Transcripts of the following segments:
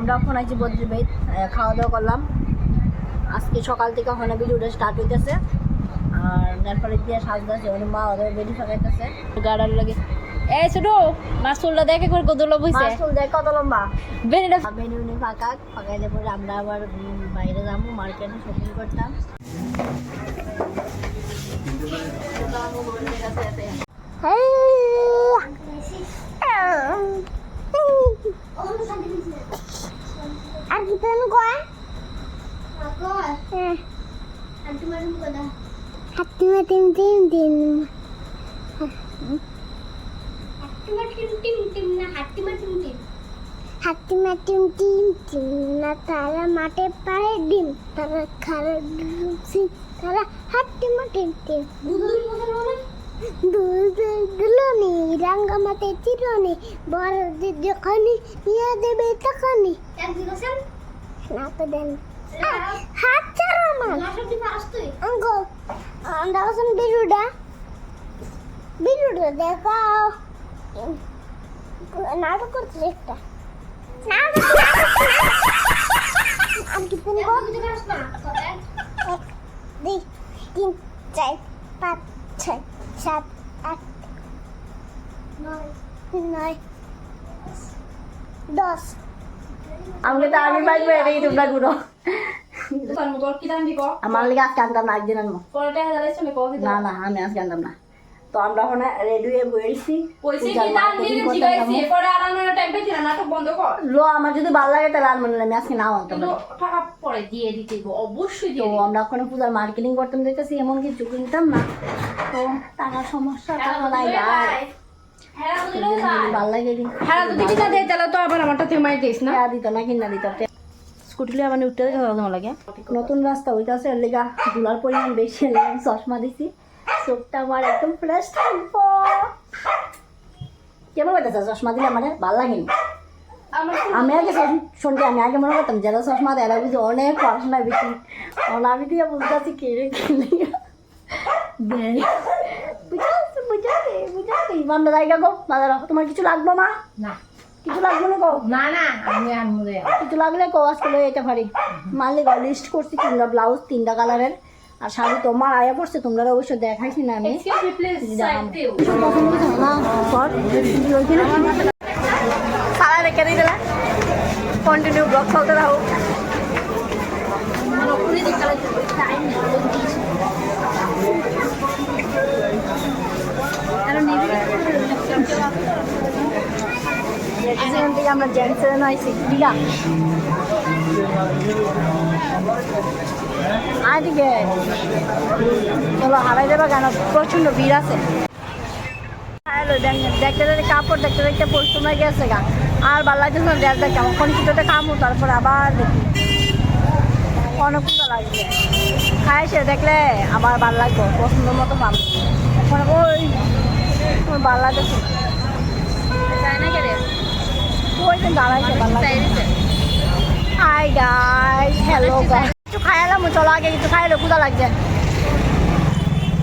আমরা এখন আছি বদ্রীবেদ খাওয়া দাওয়া করলাম। আজকে সকাল থেকে ওখানে ভিডিওটা স্টার্ট হইতেছে। আর তারপরে দিয়ে সাজদাছে ওর মা ওদের বেডি গাড়ার লাগে এই ছোট মাসুলটা দেখে করে কত লোভ হইছে। মাসুল দেয় কত লম্বা। বেনিটা বেনুনি ফাঁকা ফাঁকাইলে পরে আমরা আবার বাইরে যাব মার্কেটে শপিং করতাম। হাতি মাটিম টিম টিম হাতি মাটিম টিম টিম না তারা মাঠে পারে ডিম তারা খারা ডুবছি তারা টিম দুলনি রাঙ্গামাতে চিরনি বড়দের যখনই নিয়ে দেবে তখনই না তো দেন হাত অঙ্ক দেখছেন বিরুডা। বিরুডা দেখাও। নাটক করছে একটা। এক দুই তিন চার পাঁচ ছয় সাত আট নয়। নয় দশ। আমাকে তো আমি বাজবো এটাই তোমরা ঘুরো তোর কি দাম দিব আমার লিগে আজকে আনতাম না একদিন আনব পরে টাকা দাঁড়াইছো না কবে না না আমি আজকে আনতাম না। তো আমরা ওখানে রেডি হয়ে লো যদি ভালো লাগে তাহলে আমি আজকে নাও আনতাম। টাকা পরে দিয়ে দিতে অবশ্যই তো আমরা ওখানে পূজার মার্কেটিং করতাম দেখতেছি এমন কিছু কিনতাম না। তো টাকার সমস্যা টাকা নাই হ্যাঁ ভালো লাগে হ্যাঁ যদি কিনা দেয় তাহলে তো আবার আমারটা তুই মাই দিস না। টাকা দিত না কিনা দিত। স্কুটি লিয়ে মানে উঠতে দেখা তোমার লাগে। নতুন রাস্তা ওইটাছে এর লেগা ধুলার পরিমাণ বেশি আমি চশমা দিছি। চোখটা আমার একদম ফ্রেশ থাকব। কেমন লাগতেছে চশমা দিলে আমার ভালো লাগেনি আমার আমি আগে শুন- শুনছি আমি আগে মনে করতাম যারা চশমা দেয় এরা বুঝি অনেক পড়াশোনা বেশি। আমি দিয়ে বুঝতেছি কে দেয়। বুঝাচ্ছি বুঝাচ্ছি বুঝাচ্ছি। বান্ধব জায়গা গো তোমার কিছু লাগবো মা? না। কিছু লাগবে না গো না না আমি আনব কিছু লাগলে কো আজকে লয়ে যেতে পারি। মালিক লিস্ট করছি তিনটা ব্লাউজ তিনটা কালারের আর শাড়ি তোমার আয়া পড়ছে তোমরা অবশ্যই দেখাইছি না আমি। সারা রেখে দিয়ে দিলা কন্টিনিউ ব্লগ চলতে থাকো। এখান থেকে আমরা জেন্টসের নয়ছি দিঘা আদিকে, চলো হারাই কেন? প্রচণ্ড ভিড় আছে। দেখতে দেখতে কাপড়, দেখতে দেখতে পশ্চিমে গেছে গা। আর ভালো না ড্রেস দেখতে এখন কিছুটা কামো তারপর আবার দেখি। অনেক লাগবে খাই সে দেখলে আবার ভালো লাগবে, পছন্দ মতো পাবো এখন ওই ভালো রে ভালো লাগছে হাই গাইস হ্যালো কিছু খাই এলাম চলো আগে কিছু খাই এলো ক্ষুদা লাগছে।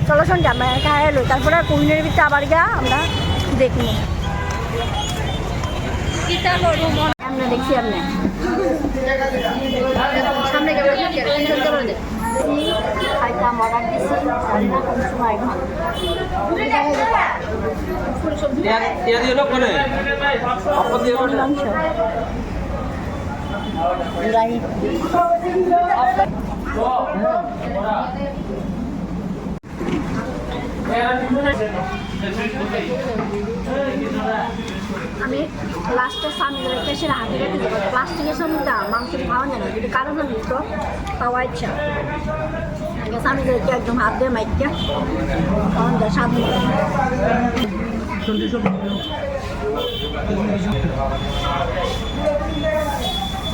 চলো শোন আমরা খাই এলো। তারপরে কুমিনের ভিতরে আবার গিয়া আমরা দেখি কিটা করব মন আমরা দেখছি আপনি সামনে খাইতাম অর্ডার দিছি। আমি লাস্টে স্বামী রেখে সে হাতে রেখে প্লাস্টিকের সামনেটা মাংস খাওয়া যায় না যদি কারও তো। খাওয়া ইচ্ছা স্বামী একদম হাত দিয়ে মাইকে তখন যা স্বাদ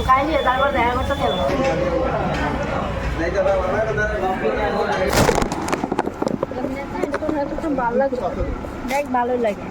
কাইলে তারপর দেখা করতে ভালো দেখ, ভালোই লাগে।